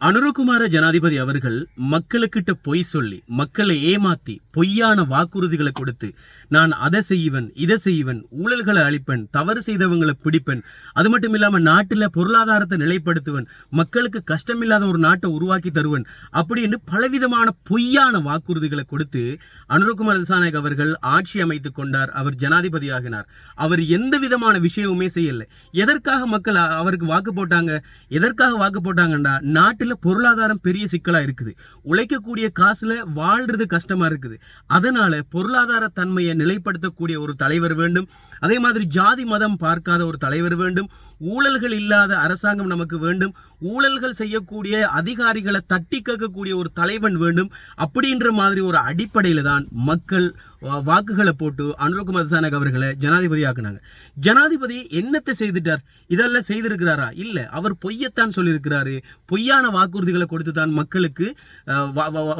அனுரகுமார ஜனாதிபதி அவர்கள் மக்களுக்கிட்ட பொய் சொல்லி மக்களை ஏமாத்தி பொய்யான வாக்குறுதிகளை கொடுத்து நான் அதை செய்வன் இதை செய்வன் ஊழல்களை அழிப்பேன் தவறு செய்தவங்களை பிடிப்பேன் அது மட்டும் இல்லாம நாட்டுல பொருளாதாரத்தை நிலைப்படுத்துவன் மக்களுக்கு கஷ்டமில்லாத ஒரு நாட்டை உருவாக்கி தருவன் அப்படின்னு பலவிதமான பொய்யான வாக்குறுதிகளை கொடுத்து அனுரகுமார திசாநாயக் அவர்கள் ஆட்சி அமைத்துக் கொண்டார் அவர் ஜனாதிபதி ஆகினார் அவர் எந்த விதமான விஷயமுமே செய்யல. எதற்காக மக்கள் அவருக்கு வாக்கு போட்டாங்க? எதற்காக வாக்கு போட்டாங்கன்னா நாட்டில் பொருளாதாரம் பெரிய சிக்கலா இருக்குது. உழைக்கக்கூடிய காசுல வாழ்றது கஷ்டமா இருக்குது. அதனால பொருளாதார தன்மையை நிலைப்படுத்தக்கூடிய ஒரு தலைவர் வேண்டும். அதே மாதிரி ஜாதி மதம் பார்க்காத ஒரு தலைவர் வேண்டும். ஊழல்கள் இல்லாத அரசாங்கம் நமக்கு வேண்டும். ஊழல்கள் செய்யக்கூடிய அதிகாரிகளை தட்டி கேட்கக்கூடிய ஒரு தலைவன் வேண்டும். அப்படின்ற மாதிரி ஒரு அடிப்படையில தான் மக்கள் வாக்குகளை போட்டு அனுரகுமார் சானக் அவர்களை ஜனாதிபதி ஆக்குனாங்க. ஜனாதிபதி என்னத்தை செய்துட்டார்? இதெல்லாம் செய்திருக்கிறாரா? இல்ல அவர் பொய்யத்தான் சொல்லியிருக்கிறாரு. பொய்யான வாக்குறுதிகளை கொடுத்து தான் மக்களுக்கு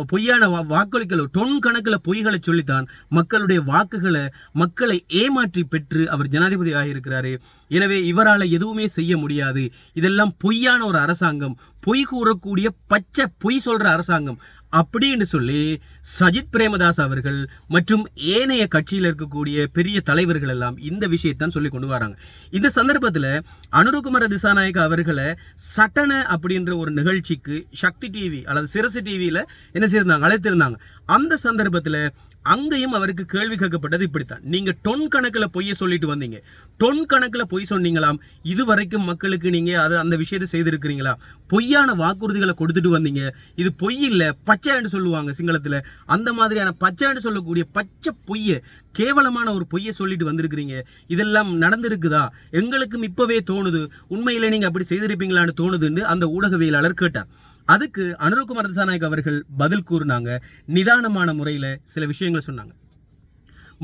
பொய்யான வா- வாக்களிக்கல டொன் கணக்கில் பொய்களை சொல்லித்தான் மக்களுடைய வாக்குகளை மக்களை ஏமாற்றி பெற்று அவர் ஜனாதிபதி ஆகியிருக்கிறாரு. எனவே இவரால எதுவும் செய்ய முடியாது. இதெல்லாம் பொய்யான ஒரு அரசாங்கம். பொய் கூறக்கூடிய பச்சை பொய் சொல்ற அரசாங்கம். அப்படின்னு சொல்லி சஜித் பிரேமதாஸ் அவர்கள் மற்றும் ஏனைய கட்சியில் இருக்கக்கூடிய பெரிய தலைவர்கள் எல்லாம் இந்த விஷயத்தான் சொல்லி கொண்டு வராங்க. இந்த சந்தர்ப்பத்தில் அனுருகுமார திசாநாயக் அவர்களை சட்டன அப்படின்ற ஒரு நிகழ்ச்சிக்கு சக்தி டிவி அல்லது சிரசு டிவியில் என்ன செய்திருந்தாங்க? அழைத்திருந்தாங்க. அந்த சந்தர்ப்பத்தில் அங்கேயும் அவருக்கு கேள்வி கேட்கப்பட்டது இப்படித்தான். நீங்க டொன் கணக்கில் பொய்யை சொல்லிட்டு வந்தீங்க. டொன் கணக்கில் பொய் சொன்னீங்களாம். இது வரைக்கும் மக்களுக்கு நீங்க அது அந்த விஷயத்தை செய்திருக்கிறீங்களா? பொய் பொய்யான வாக்குறுதிகளை கொடுத்துட்டு வந்தீங்க. இது பொய் இல்லை பச்சைன்னு சொல்லுவாங்க சிங்களத்தில். அந்த மாதிரியான பச்சைன்னு சொல்லக்கூடிய பச்சை பொய்யை கேவலமான ஒரு பொய்யை சொல்லிட்டு வந்திருக்கிறீங்க. இதெல்லாம் நடந்திருக்குதா? எங்களுக்கும் இப்போவே தோணுது. உண்மையிலே நீங்கள் அப்படி செய்திருப்பீங்களான்னு தோணுதுன்னு அந்த ஊடகவியலாளர் கேட்டார். அதுக்கு அனுரகுமார் திசாநாயக் அவர்கள் பதில் கூறினாங்க. நிதானமான முறையில் சில விஷயங்களை சொன்னாங்க.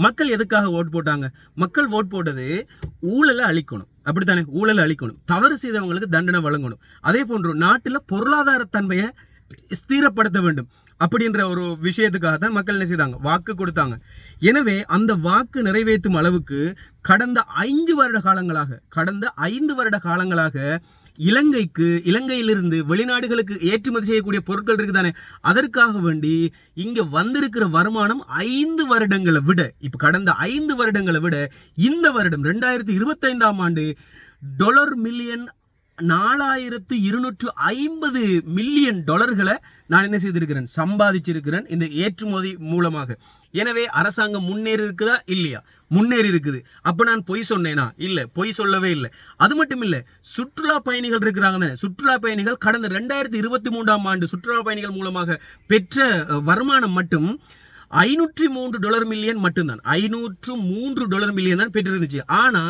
மக்கள் எதுக்காக ஓட் போட்டாங்க? மக்கள் ஓட் போட்டது ஊழலை அழிக்கணும். அப்படித்தானே? ஊழலை அழிக்கணும். தவறு செய்தவங்களுக்கு தண்டனை வழங்கணும். அதே போன்று நாட்டில் பொருளாதார தன்மையை ஸ்திரப்படுத்த வேண்டும். அப்படின்ற ஒரு விஷயத்துக்காக தான் மக்கள் என்ன செய்தாங்க? வாக்கு கொடுத்தாங்க. எனவே அந்த வாக்கு நிறைவேற்றும் அளவுக்கு கடந்த ஐந்து வருட காலங்களாக கடந்த ஐந்து வருட காலங்களாக இலங்கைக்கு இலங்கையிலிருந்து வெளிநாடுகளுக்கு ஏற்றுமதி செய்யக்கூடிய பொருட்கள் இருக்குதானே? அதற்காக வேண்டி இங்க வந்திருக்கிற வருமானம் ஐந்து வருடங்களை விட இப்ப கடந்த ஐந்து வருடங்களை விட இந்த வருடம் ரெண்டாயிரத்தி இருபத்தைந்தாம் ஆண்டு டொலர் மில்லியன் நாலாயிரத்து இருநூற்று ஐம்பது மில்லியன் டாலர்களை நான் என்ன செய்திருக்கிறேன்? சம்பாதிச்சிருக்கிறேன் இந்த ஏற்றுமதி மூலமாக. எனவே அரசாங்கம் முன்னேறி இருக்குதா? இல்லையா? முன்னேறி இருக்குது. அப்போ நான் பொய் சொன்னேனா? இல்லை. பொய் சொல்லவே இல்லை. அது மட்டும் இல்லை சுற்றுலா பயணிகள் இருக்கிறாங்க தானே? சுற்றுலா பயணிகள் கடந்த ரெண்டாயிரத்தி இருபத்தி மூன்றாம் ஆண்டு சுற்றுலா பயணிகள் மூலமாக பெற்ற வருமானம் மட்டும் ஐநூற்றி மூன்று டாலர் மில்லியன் மட்டும்தான். ஐநூற்று மூன்று டாலர் மில்லியன் தான் பெற்றிருந்துச்சு. ஆனா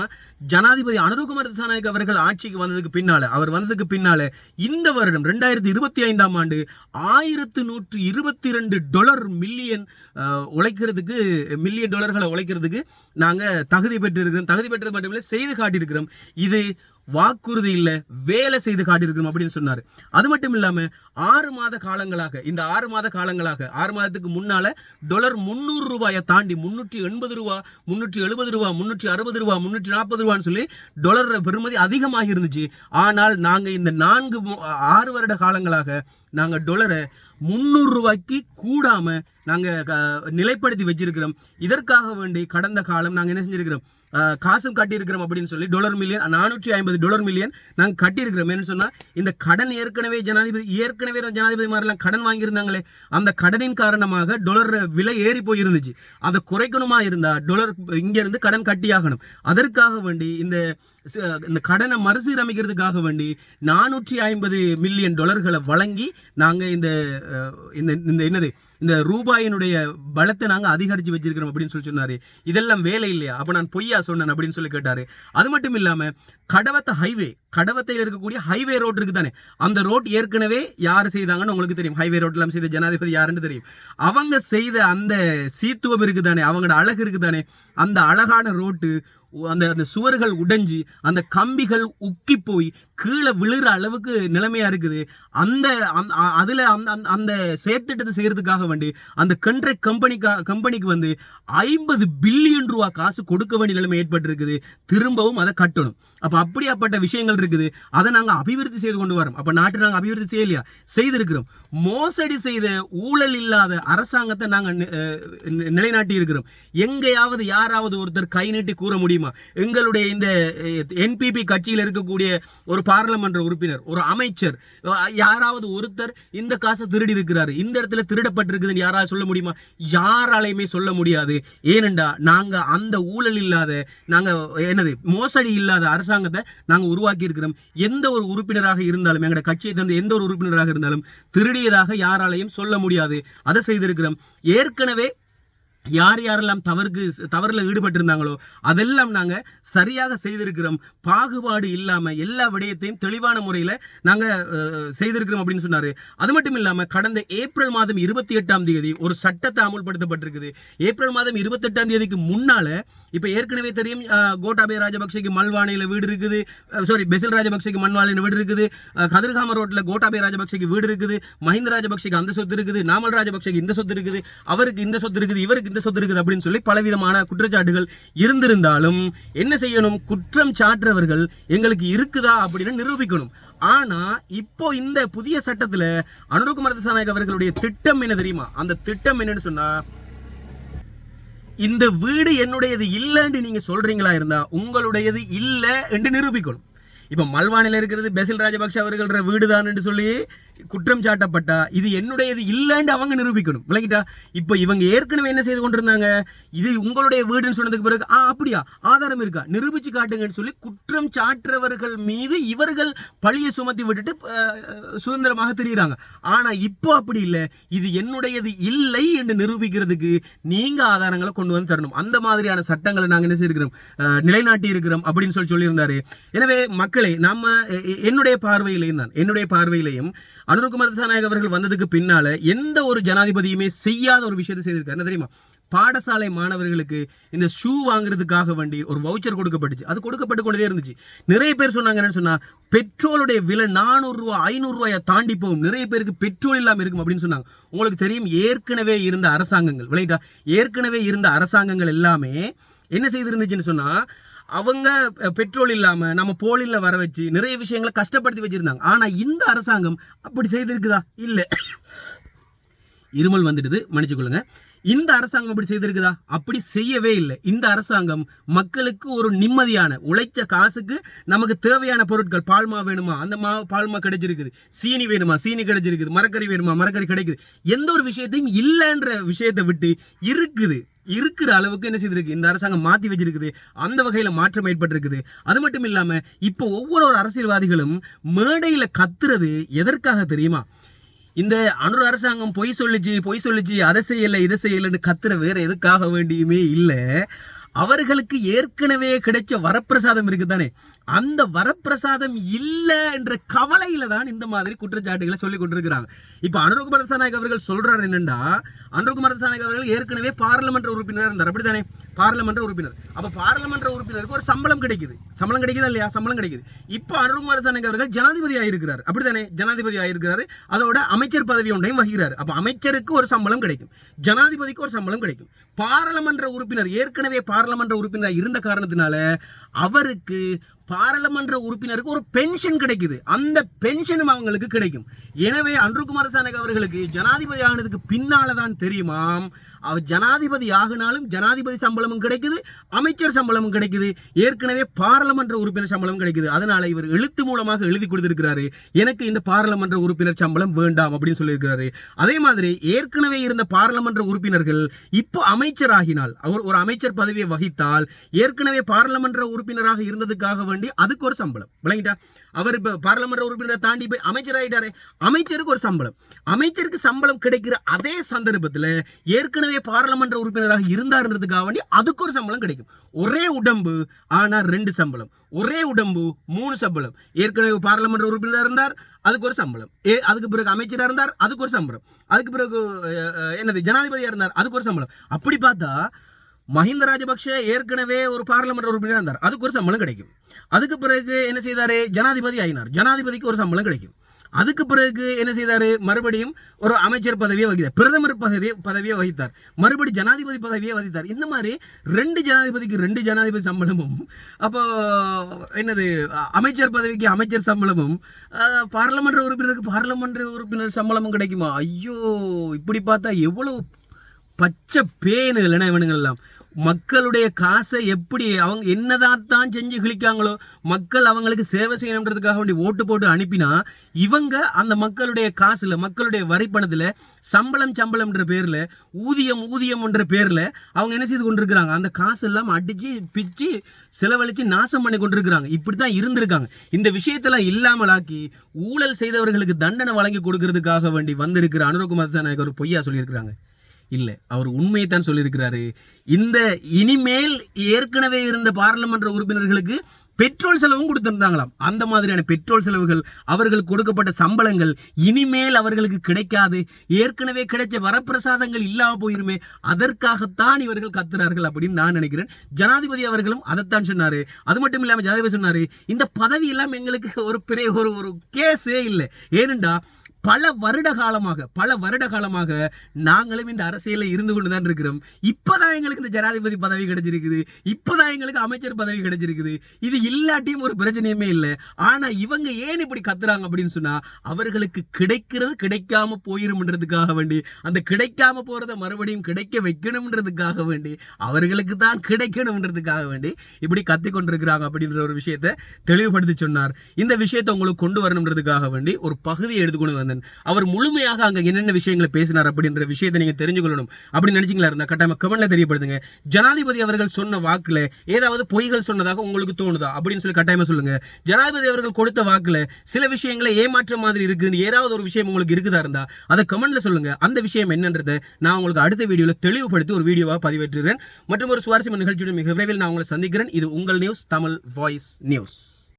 ஜனாதிபதி அனுருகுமார் திசாநாயக் அவர்கள் ஆட்சிக்கு வந்ததுக்கு பின்னால அவர் வந்ததுக்கு பின்னால இந்த வருடம் ரெண்டாயிரத்தி இருபத்தி ஐந்தாம் ஆண்டு ஆயிரத்து நூற்று இருபத்தி ரெண்டு டொலர் மில்லியன் உழைக்கிறதுக்கு மில்லியன் டாலர்களை உழைக்கிறதுக்கு நாங்கள் தகுதி பெற்றிருக்கிறோம். தகுதி பெற்றது மட்டுமில்லை செய்து காட்டியிருக்கிறோம். இது வாக்குறுதி இல்லை வேலை செய்து காட்டியிருக்கணும் அப்படின்னு சொன்னார். அது மட்டும் இல்லாமல் ஆறு மாத காலங்களாக இந்த ஆறு மாத காலங்களாக ஆறு மாதத்துக்கு முன்னால் டொலர் முந்நூறு ரூபாயை தாண்டி முன்னூற்றி எண்பது ரூபா முந்நூற்றி எழுபது ரூபா முந்நூற்றி அறுபது ரூபா முந்நூற்றி நாற்பது ரூபான்னு சொல்லி டொலர் பெறுமதி அதிகமாக இருந்துச்சு. ஆனால் நாங்கள் இந்த நான்கு ஆறு வருட காலங்களாக நாங்கள் டொலரை முந்நூறு ரூபாய்க்கு கூடாமல் நாங்கள் க- நிலைப்படுத்தி வச்சிருக்கிறோம். இதற்காக வேண்டி கடந்த காலம் நாங்கள் என்ன செஞ்சிருக்கிறோம்? காசும் கட்டியிருக்கிறோம் அப்படின்னு சொல்லி டொலர் மில்லியன் நானூற்றி ஐம்பது டொலர் மில்லியன் நாங்கள் கட்டியிருக்கிறோம். என்ன சொன்னால் இந்த கடன் ஏற்கனவே ஜனாதிபதி ஏற்கனவே ஜனாதிபதி மாதிரிலாம் கடன் வாங்கியிருந்தாங்களே அந்த கடனின் காரணமாக டொலர் விலை ஏறி போயிருந்துச்சு. அதை குறைக்கணுமா இருந்தால் டொலர் இங்கேருந்து கடன் கட்டியாகணும். அதற்காக வேண்டி இந்த இந்த கடனை மறுசீரமைக்கிறதுக்காக வேண்டி நானூற்றி ஐம்பது மில்லியன் டாலர்களை வழங்கி நாங்கள் இந்த இந்த இந்த என்னது இந்த ரூபாயினுடைய பலத்தை நாங்கள் அதிகரித்து வச்சிருக்கிறோம் அப்படின்னு சொல்லி சொன்னார். இதெல்லாம் வேலை இல்லையா? அப்போ நான் பொய்யா சொன்னேன் அப்படின்னு சொல்லி கேட்டார். அது மட்டும் இல்லாமல் கடவத்தை ஹைவே கடவத்தையில் இருக்கக்கூடிய ஹைவே ரோட் இருக்கு தானே. அந்த ரோட் ஏற்கனவே யார் செய்தாங்கன்னு உங்களுக்கு தெரியும். ஹைவே ரோட்லாம் செய்த ஜனாதிபதி யாருன்னு தெரியும். அவங்க செய்த அந்த சீத்துவம் இருக்குதானே அவங்களோட அழகு இருக்குதானே அந்த அழகான ரோட்டு அந்த அந்த சுவர்கள் உடைஞ்சு அந்த கம்பிகள் உக்கி போய் கீழே விழுற அளவுக்கு நிலைமையா இருக்குது. அந்த அந்த- அ- அதுல அந்த அந்த- அந்த செயற்திட்டத்தை செய்யறதுக்காக வேண்டி அந்த கண்ட்ராக்ட் கம்பெனிக்கா கம்பெனிக்கு வந்து ஐம்பது பில்லியன் ரூபா காசு கொடுக்க வேண்டிய நிலைமை ஏற்பட்டிருக்குது. திரும்பவும் அதை கட்டணும். அப்ப அப்படியாப்பட்ட விஷயங்கள் இருக்குது. அதை நாங்க அபிவிருத்தி செய்து கொண்டு வரோம். அப்ப நாட்டை நாங்க அபிவிருத்தி செய்யலையா? செய்திருக்கிறோம். மோசடி செய்த ஊழல் இல்லாத அரசாங்கத்தை நாங்க நிலைநாட்டி இருக்கிறோம். எங்கேயாவது யாராவது ஒருத்தர் கை நீட்டி கூற முடியுமா? எங்களுடைய இந்த என்பிபி கட்சியில் இருக்கக்கூடிய ஒரு பாராளுமன்ற உறுப்பினர் ஒரு அமைச்சர் யாராவது ஒருத்தர் இந்த காசை திருடி இருக்கிறாரு இந்த இடத்துல திருடப்பட்டிருக்குதுன்னு யாராவது சொல்ல முடியுமா? யாராலையுமே சொல்ல முடியாது. ஏனெண்டா நாங்கள் அந்த ஊழல் இல்லாத நாங்கள் என்னது மோசடி இல்லாத அரசாங்கத்தை நாங்கள் உருவாக்கி இருக்கிறோம் எந்த ஒரு உறுப்பினராக இருந்தாலும் எங்களோட கட்சியை தந்து எந்த ஒரு உறுப்பினராக இருந்தாலும் திருடியதாக யாராலையும் சொல்ல முடியாது. அதை செய்திருக்கிறோம். ஏற்கனவே யார் யாரெல்லாம் தவறுக்கு தவறில் ஈடுபட்டிருந்தாங்களோ அதெல்லாம் நாங்கள் சரியாக செய்திருக்கிறோம். பாகுபாடு இல்லாமல் எல்லா விடயத்தையும் தெளிவான முறையில் நாங்கள் செய்திருக்கிறோம் அப்படின்னு சொன்னார். அது மட்டும் இல்லாமல் கடந்த ஏப்ரல் மாதம் இருபத்தி எட்டாம் தேதி ஒரு சட்டத்தை அமுல்படுத்தப்பட்டிருக்குது. ஏப்ரல் மாதம் இருபத்தெட்டாம் தேதிக்கு முன்னால் இப்போ ஏற்கனவே தெரியும் கோட்டாபய ராஜபக்சேக்கு மல்வானையில் வீடு இருக்குது சாரி பெசில் ராஜபக்சேக்கு மண்வானையில் வீடு இருக்குது கதிர்காம ரோட்டில் கோட்டாபய ராஜபக்சேக்கு வீடு இருக்குது மஹிந்த ராஜபக்சேக்கு அந்த சொத்து இருக்குது நாமல் ராஜபக்சேக்கு இந்த சொத்து இருக்குது அவருக்கு இந்த சொத்து இருக்குது இவருக்கு இந்த சொத்து இருக்குது அப்படின்னு சொல்லி பலவிதமான குற்றச்சாட்டுகள் இருந்திருந்தாலும் என்ன செய்யணும்? குற்றம் சாட்டுறவர்கள் எங்களுக்கு இருக்குதா அப்படின்னு நிரூபிக்கணும். ஆனா இப்போ இந்த புதிய சட்டத்துல அனுரகுமார திசாநாயக் அவர்களுடைய திட்டம் என்ன தெரியுமா? அந்த திட்டம் என்னன்னு சொன்னா இந்த வீடு என்னுடையது இல்லைன்னு நீங்க சொல்றீங்களா இருந்தா உங்களுடையது இல்லை என்று நிரூபிக்கணும். இப்ப மல்வானில இருக்கிறது பெசில் ராஜபக்ஷ அவர்கள வீடு என்று சொல்லி குற்றம் சாட்டப்பட்டா இது என்னுடையது இல்லைன்னு அவங்க நிரூபிக்கணும். விளங்கிட்டா? இப்போ இவங்க ஏற்கனவே என்ன செய்து கொண்டிருந்தாங்க? இது உங்களுடைய வீடுன்னு சொன்னதுக்கு பிறகு ஆ அப்படியா? ஆதாரம் இருக்கா? நிரூபிச்சு காட்டுங்கன்னு சொல்லி குற்றம் சாற்றவர்கள் மீது இவர்கள் பழியை சுமத்தி விட்டுட்டு சுதந்திரமாக தெரியுறாங்க. ஆனா இப்போ அப்படி இல்லை. இது என்னுடையது இல்லை என்று நிரூபிக்கிறதுக்கு நீங்க ஆதாரங்களை கொண்டு வந்து தரணும். அந்த மாதிரியான சட்டங்களை நாங்க என்ன செய்திருக்கிறோம்? நிலைநாட்டி இருக்கிறோம் அப்படின்னு சொல்லி சொல்லியிருந்தாரு. எனவே மக்களே நம்ம என்னுடைய பார்வையிலையும் தான் என்னுடைய பார்வையிலையும் அனுருகுமார் திசாநாயக் அவர்கள் வந்ததுக்கு பின்னால எந்த ஒரு ஜனாதிபதியுமே செய்யாத ஒரு விஷயத்தை செய்திருக்காரு. என்ன தெரியுமா? பாடசாலை மாணவர்களுக்கு இந்த ஷூ வாங்குறதுக்காக வண்டி ஒரு வவுச்சர் கொடுக்கப்பட்டுச்சு. அது கொடுக்கப்பட்டு கொண்டே இருந்துச்சு. நிறைய பேர் சொன்னாங்க என்னன்னு சொன்னா பெட்ரோலுடைய விலை நானூறு ஐநூறுரூவாயை ஐநூறு தாண்டி போகும். நிறைய பேருக்கு பெட்ரோல் இல்லாமல் இருக்கும் அப்படின்னு சொன்னாங்க. உங்களுக்கு தெரியும் ஏற்கனவே இருந்த அரசாங்கங்கள் விளையாட்டா? ஏற்கனவே இருந்த அரசாங்கங்கள் எல்லாமே என்ன செய்திருந்துச்சுன்னு சொன்னா அவங்க பெட்ரோல் இல்லாமல் நம்ம போலியில் வர வச்சு நிறைய விஷயங்களை கஷ்டப்படுத்தி வச்சுருந்தாங்க. ஆனால் இந்த அரசாங்கம் அப்படி செய்திருக்குதா? இல்லை. இருமல் வந்துடுது. மன்னிச்சுக்கொள்ளுங்க இந்த அரசாங்கம் அப்படி செய்திருக்குதா? அப்படி செய்யவே இல்லை. இந்த அரசாங்கம் மக்களுக்கு ஒரு நிம்மதியான உழைச்ச காசுக்கு நமக்கு தேவையான பொருட்கள் பால்மா வேணுமா? அந்த மா பால்மா கிடைச்சிருக்குது. சீனி வேணுமா? சீனி கிடைச்சிருக்குது. மரக்கறி வேணுமா? மரக்கறி கிடைக்குது. எந்த ஒரு விஷயத்தையும் இல்லைன்ற விஷயத்தை விட்டு இருக்குது. இருக்கிற அளவுக்கு என்ன செய்திருக்கு? இந்த அரசாங்கம் மாற்றி வச்சிருக்குது. அந்த வகையில் மாற்றம் ஏற்பட்டிருக்குது. அது மட்டும் இல்லாமல் இப்போ ஒவ்வொரு ஒரு அரசியல்வாதிகளும் மேடையில் கத்துறது எதற்காக தெரியுமா? இந்த அனுர் அரசாங்கம் பொய் சொல்லிச்சு பொய் சொல்லிச்சு அதை செய்யலை இதை செய்யலைன்னு கத்துற வேற எதுக்காக வேண்டியுமே இல்லை. அவர்களுக்கு ஏற்கனவே கிடைச்ச வரப்பிரசாதம் இருக்குதானே? அந்த வரப்பிரசாதம் இல்லை என்ற கவலையில தான் இந்த மாதிரி குற்றச்சாட்டுகளை சொல்லி கொண்டிருக்கிறாங்க. இப்போ அனுரகுமார திசாநாயக் அவர்கள் சொல்றாரு என்னண்டா அனுரகுமார திசாநாயக் அவர்கள் ஏற்கனவே பாராளுமன்ற உறுப்பினராக இருந்தார். அப்படித்தானே? பாராளுமன்ற உறுப்பினர். அப்போ பாராளுமன்ற உறுப்பினருக்கு ஒரு சம்பளம் கிடைக்குது. சம்பளம் கிடைக்குதா இல்லையா? சம்பளம் கிடைக்குது. இப்போ அனுரகுமார திசாநாயக் அவர்கள் ஜனாதிபதி ஆயிருக்கிறார். அப்படித்தானே? ஜனாதிபதி ஆயிருக்கிறாரு. அதோட அமைச்சர் பதவி ஒன்றையும் வகிக்கிறார். அப்போ அமைச்சருக்கு ஒரு சம்பளம் கிடைக்கும். ஜனாதிபதிக்கு ஒரு சம்பளம் கிடைக்கும். பாராளுமன்ற உறுப்பினர் ஏற்கனவே பாராளுமன்ற உறுப்பினர் இருந்த காரணத்தினால அவருக்கு பாராளுமன்ற உறுப்பினருக்கு ஒரு பென்ஷன் கிடைக்குது. அந்த பென்ஷனும் அவங்களுக்கு கிடைக்கும். எனவே அன்று குமாரசானக் அவர்களுக்கு ஜனாதிபதி ஆனதுக்கு பின்னால தான் தெரியுமாம் அவர் ஜனாதிபதி ஆகினாலும் ஜனாதிபதி சம்பளமும் கிடைக்குது அமைச்சர் சம்பளமும் கிடைக்குது ஏற்கனவே பாராளுமன்ற உறுப்பினர் சம்பளம் கிடைக்குது. அதனால இவர் எழுத்து மூலமாக எழுதி கொடுத்திருக்கிறாரு. எனக்கு இந்த பாராளுமன்ற உறுப்பினர் சம்பளம் வேண்டாம் அப்படின்னு சொல்லியிருக்கிறாரு. அதே மாதிரி ஏற்கனவே இருந்த பாராளுமன்ற உறுப்பினர்கள் இப்போ அமைச்சர் ஆகினால் அவர் ஒரு அமைச்சர் பதவியை வகித்தால் ஏற்கனவே பாராளுமன்ற உறுப்பினராக இருந்ததுக்காக வேண்டி அதுக்கு ஒரு சம்பளம். விளங்கிட்டா? அவர் இப்போ பாராளுமன்ற உறுப்பினரை தாண்டி போய் அமைச்சர் ஆகிட்டாரே அமைச்சருக்கு ஒரு சம்பளம். அமைச்சருக்கு சம்பளம் கிடைக்கிற அதே சந்தர்ப்பத்தில் ஏற்கனவே பாராளுமன்ற உறுப்பினராக இருந்தாருன்றதுக்காக வேண்டி அதுக்கு ஒரு சம்பளம் கிடைக்கும். ஒரே உடம்பு ஆனால் ரெண்டு சம்பளம். ஒரே உடம்பு மூணு சம்பளம். ஏற்கனவே பாராளுமன்ற உறுப்பினராக இருந்தார் அதுக்கு ஒரு சம்பளம். ஏ அதுக்கு பிறகு அமைச்சராக இருந்தார் அதுக்கு ஒரு சம்பளம். அதுக்கு பிறகு அஹ், என்னது ஜனாதிபதியாக இருந்தார் அதுக்கு ஒரு சம்பளம். அப்படி பார்த்தா மஹிந்த ராஜபக்ஷ ஏற்கனவே ஒரு பார்லமெண்ட் உறுப்பினர் இருந்தார். அதுக்கு ஒரு சம்பளம் கிடைக்கும். அதுக்கு பிறகு என்ன செய்தாரு? ஜனாதிபதி ஆயினார். ஜனாதிபதிக்கு ஒரு சம்பளம் கிடைக்கும். அதுக்கு பிறகு என்ன செய்தாரு? மறுபடியும் ஒரு அமைச்சர் பதவியை வகித்தார். பிரதமர் பதவி பதவியை வகித்தார். மறுபடி ஜனாதிபதி பதவியை வகித்தார். இந்த மாதிரி ரெண்டு ஜனாதிபதிக்கு ரெண்டு ஜனாதிபதி சம்பளமும் அப்போ என்னது அமைச்சர் பதவிக்கு அமைச்சர் சம்பளமும் அஹ், பாராளுமன்ற உறுப்பினருக்கு பாராளுமன்ற உறுப்பினர் சம்பளமும் கிடைக்குமா? ஐயோ இப்படி பார்த்தா எவ்வளோ பச்சை பேனு இல்லைன்னா இவனுங்களெல்லாம் மக்களுடைய காசை எப்படி அவங்க என்னதான் தான் செஞ்சு கிழிக்காங்களோ மக்கள் அவங்களுக்கு சேவை செய்யணுன்றதுக்காக வேண்டி ஓட்டு போட்டு அனுப்பினா இவங்க அந்த மக்களுடைய காசுல மக்களுடைய வரி பணத்தில் சம்பளம் சம்பளம்ன்ற பேர்ல ஊதியம் ஊதியம்ன்ற பேர்ல அவங்க என்ன செய்து கொண்டிருக்கிறாங்க? அந்த காசு எல்லாம் அடிச்சு பிச்சு செலவழிச்சு நாசம் பண்ணி கொண்டிருக்கிறாங்க. இப்படி தான் இருந்திருக்காங்க. இந்த விஷயத்தெல்லாம் இல்லாமலாக்கி ஊழல் செய்தவர்களுக்கு தண்டனை வழங்கி கொடுக்கறதுக்காக வேண்டி வந்திருக்கிற அனுரகுமார் திசாநாயக் ஒரு பொய்யா சொல்லியிருக்கிறாங்க. இல்லை. அவர் உண்மையை தான் சொல்லியிருக்கிறாரு. இந்த இனிமேல் ஏற்கனவே இருந்த பாராளுமன்ற உறுப்பினர்களுக்கு பெட்ரோல் செலவும் கொடுத்துருந்தாங்களாம். அந்த மாதிரியான பெட்ரோல் செலவுகள் அவர்கள் கொடுக்கப்பட்ட சம்பளங்கள் இனிமேல் அவர்களுக்கு கிடைக்காது. ஏற்கனவே கிடைச்ச வரப்பிரசாதங்கள் இல்லாமல் போயிருமே அதற்காகத்தான் இவர்கள் கத்துறார்கள் அப்படின்னு நான் நினைக்கிறேன். ஜனாதிபதி அவர்களும் அதைத்தான் சொன்னார். அது மட்டும் இல்லாமல் ஜனாதிபதி சொன்னார் இந்த பதவி எல்லாம் எங்களுக்கு ஒரு பெரிய ஒரு ஒரு கேஸே இல்லை. ஏனென்றா பல வருட காலமாக பல வருட காலமாக நாங்களும் இந்த அரசியலில் இருந்து கொண்டு தான் இருக்கிறோம். இப்போதான் எங்களுக்கு இந்த ஜனாதிபதி பதவி கிடைச்சிருக்குது. இப்போதான் எங்களுக்கு அமைச்சர் பதவி கிடைச்சிருக்குது. இது இல்லாட்டியும் ஒரு பிரச்சனையுமே இல்லை. ஆனால் இவங்க ஏன் இப்படி கத்துறாங்க அப்படின்னு சொன்னால் அவர்களுக்கு கிடைக்கிறது கிடைக்காம போயிரும்ன்றதுக்காக வேண்டி அந்த கிடைக்காம போகிறத மறுபடியும் கிடைக்க வைக்கணும்ன்றதுக்காக வேண்டி அவர்களுக்கு தான் கிடைக்கணும்ன்றதுக்காக வேண்டி இப்படி கத்தி கொண்டிருக்கிறாங்க அப்படின்ற ஒரு விஷயத்தை தெளிவுபடுத்தி சொன்னார். இந்த விஷயத்தை உங்களுக்கு கொண்டு வரணுன்றதுக்காக வேண்டி ஒரு பகுதியை எடுத்துக்கொண்டு வந்தேன். அவர் முழுமையாக அங்க என்னென்ன விஷயங்களை பேசினார் அப்படின்ற விஷயத்தை நீங்க தெரிஞ்சுக்கொள்ளணும். அப்படின்னு நினைச்சீங்களா இருந்தா? கட்டாயமா கமெண்ட்ல தெரியப்படுதுங்க ஜனாதிபதி அவர்கள் சொன்ன வாக்குல ஏதாவது பொய்கள் சொன்னதாக உங்களுக்கு தோணுதா? அப்படின்னு சொல்லி கட்டாயமா சொல்லுங்க. ஜனாதிபதி அவர்கள் கொடுத்த வாக்குல சில விஷயங்களை ஏமாற்ற மாதிரி இருக்குன்னு ஏதாவது ஒரு விஷயம் உங்களுக்கு இருக்குதா இருந்தா அதை கமெண்ட்ல சொல்லுங்க. அந்த விஷயம் என்னன்றதை நான் உங்களுக்கு அடுத்த வீடியோல தெளிவுபடுத்தி ஒரு வீடியோவா பதிவேற்றுகிறேன். மற்றும் ஒரு சுவாரஸ்யமான நிகழ்ச்சியுடன் மிக விரைவில் நான் உங்களை சந்திக்கிறேன். இது உங்கள் நியூஸ் தமிழ் வாய்ஸ் நியூஸ்